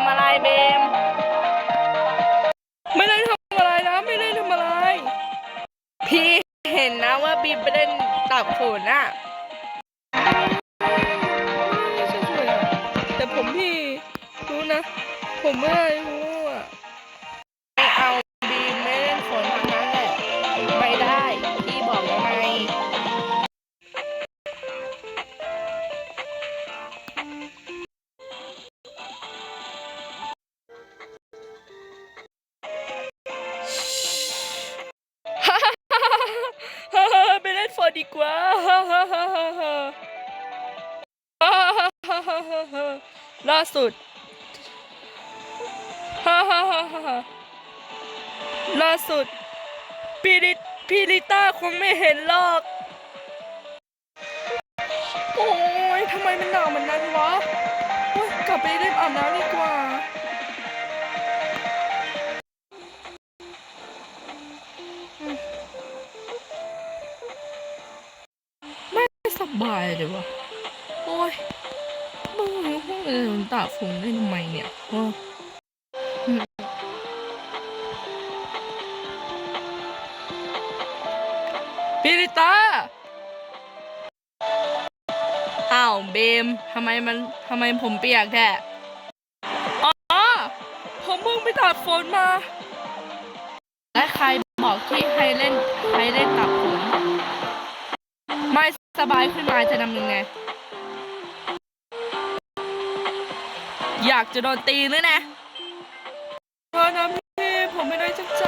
ำอะไรเบม ไม่ได้ทำอะไรนะ ไม่ได้ทำอะไร พี่เห็นนะว่าบีมไปเล่นตับโขนอะแต่ผมพี่รู้นะ ผมไม่ได้ ไปเล่นฝนดีกว่าล่าสุดล่าสุดพี่ลิพี่ลิต้าคงไม่เห็นหรอก โอ้ยทำไมมันหนาวเหมือนนั้นวะกลับไปรีบอาบน้ำดีกว่า สบายเลยวะโอ้ยมึงพวกเออตากฝนได้ทำไมเนี่ยโอ้อืมพิริตาอ้าวเบมทำไมมันทำไมผมเปียกแท้อ๋อผมเพิ่งไปตากฝนมา และใครบอกที่ให้เล่นให้เล่นตากฝนไม่ สบายขึ้นมาจะทำยังไง อยากจะโดนตีหรือไงโทษนะพี่ผมไม่ได้จังใจ